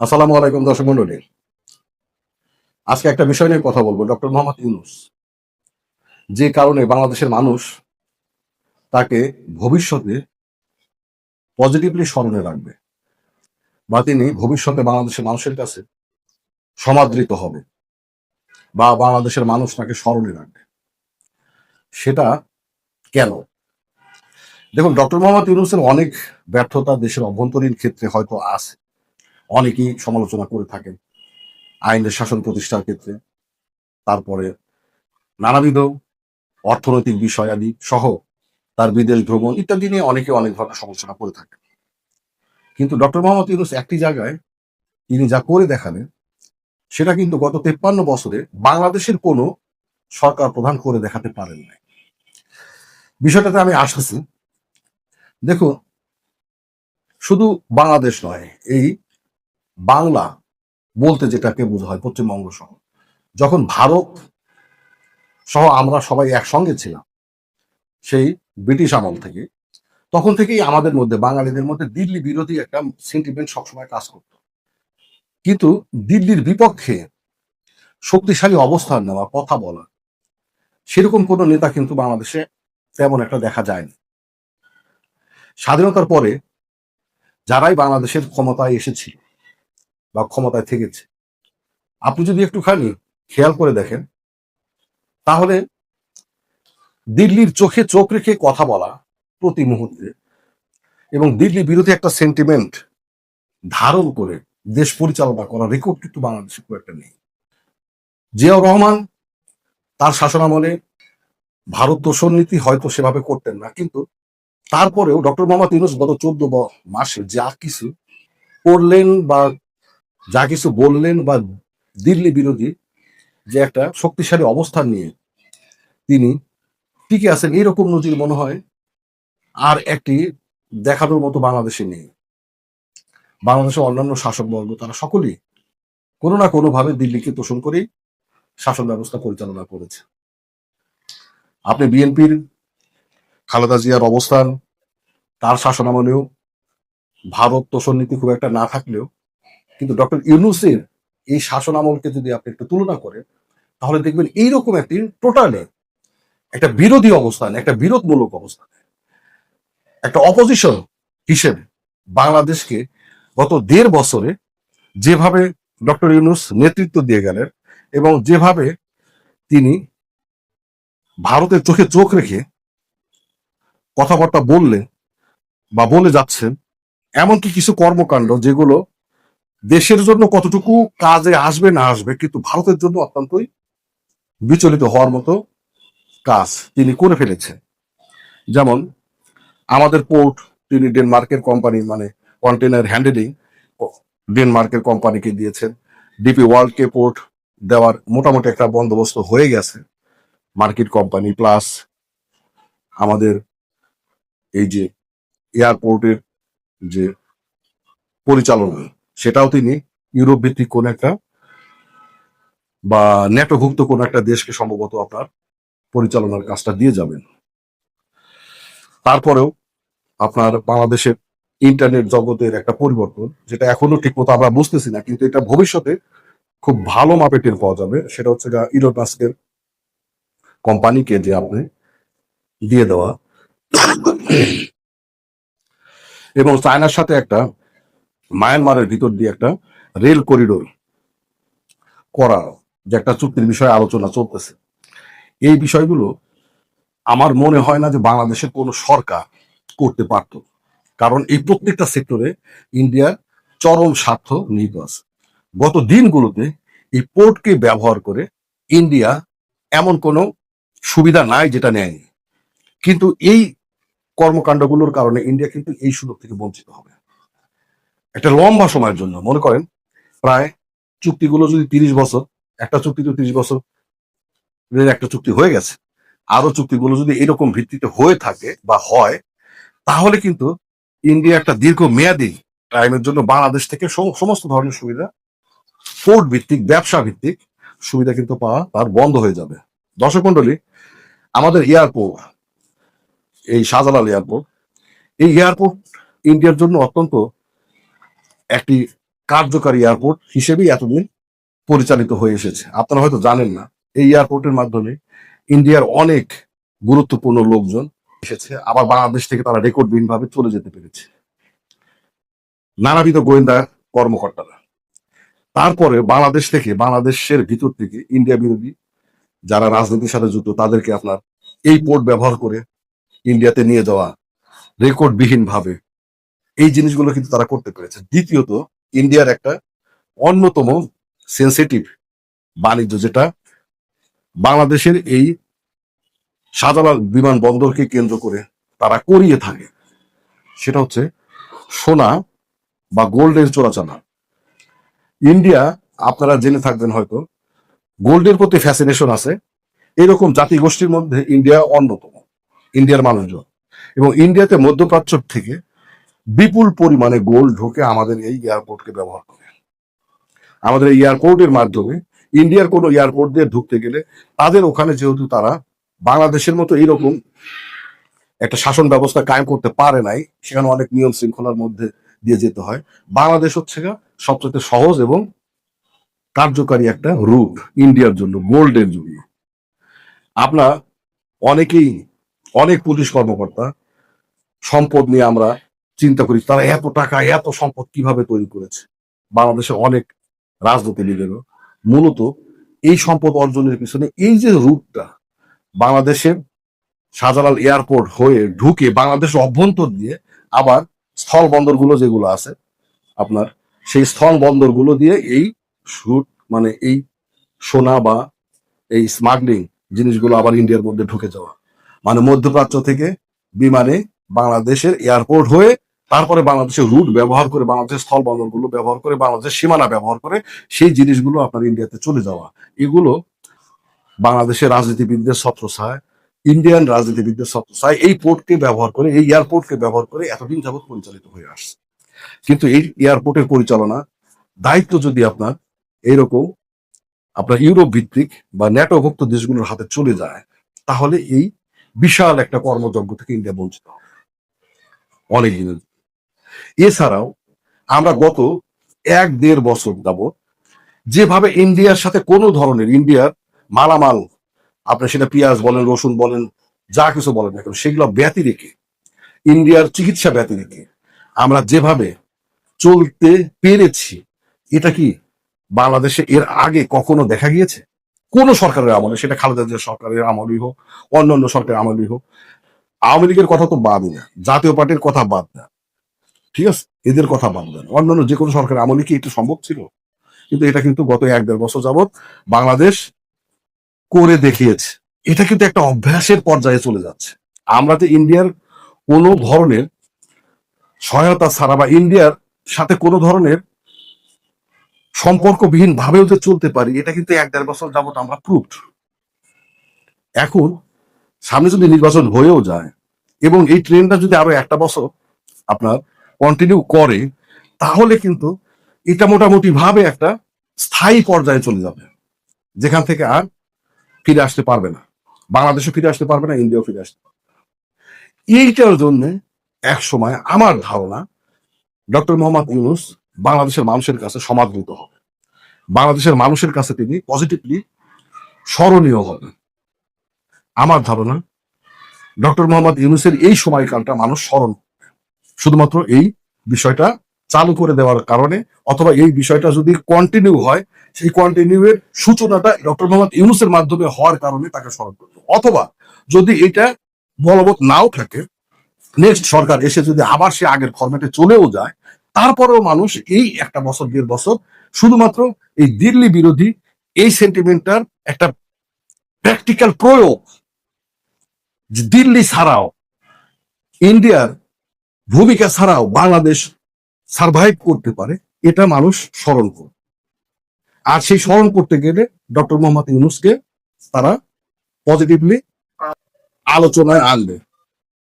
আসসালামু আলাইকুম দর্শক মন্ডলী। আজকে একটা বিষয় নিয়ে কথা বলব, ডক্টর মোহাম্মদ ইউনুস। যে কারণে বাংলাদেশের মানুষ তাকে ভবিষ্যতে পজিটিভলি স্মরণে রাখবে বা তিনি ভবিষ্যতে বাংলাদেশের মানুষের কাছে সমাদৃত হবে বা বাংলাদেশের মানুষ তাকে স্মরণে রাখবে। সেটা কেন? দেখুন, ডক্টর মোহাম্মদ ইউনুসের অনেক ব্যর্থতা দেশের অভ্যন্তরীণ ক্ষেত্রে হয়তো আছে। অনেকেই সমালোচনা করে থাকেন আইনের শাসন প্রতিষ্ঠার ক্ষেত্রে। তারপরে নানাবিধ অর্থনৈতিক বিষয়াদি সহ তার বিদেশ ভ্রমণ ইত্যাদি নিয়ে অনেকে অনেক ধরনের সমালোচনা করে থাকেন। কিন্তু ডক্টর মোহাম্মদ ইউনুস একটি জায়গায় তিনি যা করে দেখালেন, সেটা কিন্তু গত তেপ্পান্ন বছরে বাংলাদেশের কোনো সরকার প্রধান করে দেখাতে পারেন নাই। বিষয়টাতে আমি আসতেছি। দেখুন, শুধু বাংলাদেশ নয়, এই বাংলা বলতে যেটাকে বোঝা হয় পশ্চিমবঙ্গ সহ। যখন ভারত সহ আমরা সবাই একসঙ্গে ছিলাম সেই ব্রিটিশ আমল থেকে, তখন থেকেই আমাদের মধ্যে, বাঙালিদের মধ্যে দিল্লি বিরোধী একটা সেন্টিমেন্ট সবসময় কাজ করত। কিন্তু দিল্লির বিপক্ষে শক্তিশালী অবস্থান নেওয়া, কথা বলা, সেরকম কোনো নেতা কিন্তু বাংলাদেশে তেমন একটা দেখা যায়নি। স্বাধীনতার পরে যারাই বাংলাদেশের ক্ষমতায় এসেছিল বা ক্ষমতায় থেকেছে। আপনি যদি একটুখানি খেয়াল করে দেখেন, তাহলে দিল্লির চোখে চোখ রেখে কথা বলা প্রতি মুহূর্তে এবং দিল্লি বিরোধী একটা সেন্টিমেন্ট ধারণ করে দেশ পরিচালনা করা রেকর্ড কিন্তু বাংলাদেশে খুব একটা নেই। জিয়াউর রহমান তার শাসনামলে ভারত তোষণ নীতি হয়তো সেভাবে করতেন না, কিন্তু তারপরেও ডক্টর মোহাম্মদ ইউনুস গত চোদ্দ মাসে যা কিছু করলেন বা যা কিছু বললেন বা দিল্লি বিরোধী যে একটা শক্তিশালী অবস্থান নিয়ে তিনি টিকে আছেন, এরকম নজির মনে হয় আর একটি দেখানোর মতো বাংলাদেশে নেই। বাংলাদেশের অন্যান্য শাসকবর্গ তারা সকলেই কোনো না কোনোভাবে দিল্লিকে তোষণ করেই শাসন ব্যবস্থা পরিচালনা করেছে। আপনি বিএনপির খালেদা জিয়ার অবস্থান, তার শাসনামলেও ভারত তোষণ নীতি খুব একটা না থাকলেও কিন্তু ডক্টর ইউনুসের এই শাসন আমলকে যদি আপনি একটু তুলনা করেন, তাহলে দেখবেন এইরকম একটি টোটালে একটা বিরোধী অবস্থান, একটা বিরোধমূলক অবস্থান, একটা অপোজিশন হিসেবে বাংলাদেশকে গত দেড় বছরে যেভাবে ডক্টর ইউনুস নেতৃত্ব দিয়ে গেলেন এবং যেভাবে তিনি ভারতের চোখে চোখ রেখে কথাবার্তা বললেন বা বলে যাচ্ছেন, এমনকি কিছু কর্মকাণ্ড যেগুলো দেশের জন্য কতটুকু কাজে আসবে, না আসবে, কিন্তু ভারতের জন্য অত্যন্তই বিচলিত হওয়ার মতো কাজ তিনি করে ফেলেছেন। যেমন আমাদের পোর্ট তিনি ডেনমার্কের কোম্পানি মানে কন্টেনার হ্যান্ডেলিং ডেনমার্কের কোম্পানিকে দিয়েছেন। ডিপি ওয়ার্ল্ডকে পোর্ট দেওয়ার মোটামুটি একটা বন্দোবস্ত হয়ে গেছে। মার্কেট কোম্পানি প্লাস আমাদের এই যে এয়ারপোর্টের যে পরিচালনা। সেটাও তিনি ইউরোপ ভিত্তিক কোন একটা বা নেটোভুক্ত কোন একটা দেশকে সম্ভবত আপনার পরিচালনার কাজটা দিয়ে যাবেন। তারপরেও আপনার বাংলাদেশের ইন্টারনেট জগতের একটা পরিবর্তন, যেটা এখনও ঠিক মতো আমরা বুঝতেছি না, কিন্তু এটা ভবিষ্যতে খুব ভালো মাপে টের পাওয়া যাবে, সেটা হচ্ছে ইরোন মাস্কের কোম্পানিকে যে আপনি দিয়ে দেওয়া। এবং চায়নার সাথে একটা মায়ানমারের ভিতর দিয়ে একটা রেল করিডোর করা যে একটা চুক্তির বিষয়ে আলোচনা চলতেছে। এই বিষয়গুলো আমার মনে হয় না যে বাংলাদেশের কোনো সরকার করতে পারত। কারণ এই প্রত্যেকটা সেক্টরে ইন্ডিয়ার চরম স্বার্থ নিহিত আছে। গত দিনগুলোতে এই পোর্টকে ব্যবহার করে ইন্ডিয়া এমন কোনো সুবিধা নাই যেটা নেয়নি। কিন্তু এই কর্মকাণ্ডগুলোর কারণে ইন্ডিয়া কিন্তু এই সুযোগ থেকে বঞ্চিত হবে। একটা লম্বা সময়ের জন্য, মনে করেন প্রায় চুক্তিগুলো যদি তিরিশ বছর, একটা চুক্তি তো তিরিশ বছর একটা চুক্তি হয়ে গেছে। আরও চুক্তিগুলো যদি এরকম ভিত্তিতে হয়ে থাকে বা হয়, তাহলে কিন্তু ইন্ডিয়া একটা দীর্ঘ মেয়াদী টাইমের জন্য বাংলাদেশ থেকে সমস্ত ধরনের সুবিধা, পোর্ট ভিত্তিক, ব্যবসা ভিত্তিক সুবিধা কিন্তু পাওয়া তার বন্ধ হয়ে যাবে। দর্শক মন্ডলী আমাদের এয়ারপোর্ট, এই শাহজালাল এয়ারপোর্ট, এই এয়ারপোর্ট ইন্ডিয়ার জন্য অত্যন্ত একটি কার্যকারী এয়ারপোর্ট হিসেবেই এতদিন পরিচালিত হয়ে এসেছে। আপনারা হয়তো জানেন না, এই এয়ারপোর্টের মাধ্যমে ইন্ডিয়ার অনেক গুরুত্বপূর্ণ লোকজন এসেছে। আবার বাংলাদেশ থেকে তারা রেকর্ডবিহীন ভাবে চলে যেতে পেরেছে। নানাবিধ গোয়েন্দা কর্মকর্তারা। তারপরে বাংলাদেশ থেকে, বাংলাদেশের ভিতর থেকে ইন্ডিয়া বিরোধী যারা রাজনীতির সাথে যুক্ত, তাদেরকে আপনার এই পোর্ট ব্যবহার করে ইন্ডিয়াতে নিয়ে যাওয়া রেকর্ডবিহীন ভাবে এই জিনিসগুলো কিন্তু তারা করতে পেরেছে। দ্বিতীয়ত, ইন্ডিয়ার একটা অন্যতম সেন্সিটিভ বাণিজ্য যেটা, বাংলাদেশের এই শাহজালাল বিমানবন্দরকে কেন্দ্র করে তারা করিয়ে থাকে। সেটা হচ্ছে সোনা বা গোল্ডের চোরাচানা ইন্ডিয়া, আপনারা জেনে থাকবেন হয়তো গোল্ডের প্রতি ফ্যাসিনেশন আছে। এরকম জাতিগোষ্ঠীর মধ্যে ইন্ডিয়া অন্যতম, ইন্ডিয়ার মানুষজন। এবং ইন্ডিয়াতে মধ্যপ্রাচ্য থেকে বিপুল পরিমাণে গোল্ড ঢোকে আমাদের এই এয়ারপোর্টকে ব্যবহার করে। আমাদের এই এয়ারপোর্টের মাধ্যমে ইন্ডিয়ার কোনো এয়ারপোর্ট দিয়ে ঢুকতে গেলে তাদের ওখানে যেহেতু তারা বাংলাদেশের মতো এইরকম একটা শাসন ব্যবস্থা কায়েম করতে পারে নাই, সেখানে অনেক নিয়ম শৃঙ্খলার মধ্যে দিয়ে যেতে হয়। বাংলাদেশ হচ্ছে সবচেয়ে সহজ এবং কার্যকারী একটা রুট, ইন্ডিয়ার জন্য গোল্ডের জন্য আপনার অনেকেই, অনেক পুলিশ কর্মকর্তা সম্পদ নিয়ে আমরা চিন্তা করি তারা এত টাকা, এত সম্পদ কীভাবে তৈরি করেছে? বাংলাদেশে অনেক রাজনৈতিক রাজনীতিবিদেরও মূলত এই সম্পদ অর্জনের পিছনে এই যে রুটটা বাংলাদেশের শাহজালাল এয়ারপোর্ট হয়ে ঢুকে বাংলাদেশের অভ্যন্তর দিয়ে আবার স্থল বন্দরগুলো যেগুলো আছে, আপনার সেই স্থল বন্দরগুলো দিয়ে এই শুট মানে এই সোনা বা এই স্মাগলিং জিনিসগুলো আবার ইন্ডিয়ার মধ্যে ঢুকে যাওয়া। মানে মধ্যপ্রাচ্য থেকে বিমানে বাংলাদেশের এয়ারপোর্ট হয়ে তারপরে বাংলাদেশের রুট ব্যবহার করে, বাংলাদেশের স্থল বন্দরগুলো ব্যবহার করে, বাংলাদেশের সীমানা ব্যবহার করে সেই জিনিসগুলো আপনার ইন্ডিয়াতে চলে যাওয়া এগুলো বাংলাদেশের রাজনীতিবিদদের ছত্রছায় ইন্ডিয়ান রাজনীতিবিদদের ছত্রছায় এই পোর্টকে ব্যবহার করে, এই এয়ারপোর্টকে ব্যবহার করে এতদিন যাবৎ পরিচালিত হয়ে আসছে কিন্তু এই এয়ারপোর্টের পরিচালনা দায়িত্ব যদি আপনার এইরকম আপনার ইউরোপ ভিত্তিক বা ন্যাটোভুক্ত দেশগুলোর হাতে চলে যায়, তাহলে এই বিশাল একটা কর্মযজ্ঞ থেকে ইন্ডিয়া বঞ্চিত হবে অনেক। এছাড়াও আমরা গত এক দেড় বছর যাবৎ যেভাবে ইন্ডিয়ার সাথে কোনো ধরনের ইন্ডিয়ার মালামাল, আপনি সেটা পেঁয়াজ বলেন, রসুন বলেন, যা কিছু বলেন না কেন, সেগুলো ব্যতি রেখে, ইন্ডিয়ার চিকিৎসা ব্যতি রেখে আমরা যেভাবে চলতে পেরেছি, এটা কি বাংলাদেশে এর আগে কখনো দেখা গিয়েছে? কোন সরকারের আমলে, সেটা খালেদা জিয়া সরকারের আমলই হোক অন্য অন্য সরকারের আমলই হোক, আওয়ামী লীগের কথা তো বাদই না, জাতীয় পার্টির কথা বাদ না। ঠিক আছে? এদের কথা বাদ দেন অন্যান্য যে কোনো সরকারের আমলে কি এটা সম্ভব ছিল? কিন্তু এটা কিন্তু গত এক দেড় বছর যাবৎ বাংলাদেশ করে দেখিয়েছে। এটা কিন্তু একটা অভ্যাসের পর্যায়ে চলে যাচ্ছে। আমরা যে ইন্ডিয়ার কোনো ধরনের সহায়তা ছাড়া বা ইন্ডিয়ার সাথে কোনো ধরনের সম্পর্কবিহীন ভাবেও যে চলতে পারি, এটা কিন্তু এক দেড় বছর যাবত আমরা প্রুভড এখন সামনে যদি নির্বাচন হয়েও যায় এবং এই ট্রেনটা যদি আরও একটা বছর আপনার কন্টিনিউ করে, তাহলে কিন্তু এটা মোটামুটি ভাবে একটা স্থায়ী পর্যায়ে চলে যাবে যেখান থেকে আর ফিরে আসতে পারবে না বাংলাদেশও ফিরে আসতে পারবে না, ইন্ডিয়াও ফিরে আসতে পারবে। এইটার জন্য এক সময় আমার ধারণা ডক্টর মোহাম্মদ ইউনুস বাংলাদেশের মানুষের কাছে সমাদৃত হবে বাংলাদেশের মানুষের কাছে তিনি পজিটিভলি স্মরণীয় হবেন আমার ধারণা ডক্টর মোহাম্মদ ইউনুসের এই সময়কালটা মানুষ স্মরণ। শুধুমাত্র এই বিষয়টা চালু করে দেওয়ার কারণে, অথবা এই বিষয়টা যদি কন্টিনিউ হয়, সেই কন্টিনিউ এর সূচনাটা ডক্টর মোহাম্মদ ইউনুসের মাধ্যমে হওয়ার কারণে তাকে স্মরণ করবে। অথবা যদি এটা বলবৎ নাও থাকে নেক্সট সরকার এসে যদি আবার সে আগের ফরম্যাটে চলেও যায়, তারপরেও মানুষ এই একটা বছর, দেড় বছর শুধুমাত্র এই দিল্লি বিরোধী এই সেন্টিমেন্টটার একটা প্র্যাকটিক্যাল প্রয়োগ দিল্লি ছাড়াও ইন্ডিয়ার ভূমিকা ছাড়াও বাংলাদেশ সার্ভাইভ করতে পারে, এটা মানুষ স্মরণ করবে। আর সেই স্মরণ করতে গেলে ডক্টর মোহাম্মদ ইউনুসকে তারা পজিটিভলি আলোচনায় আনবে।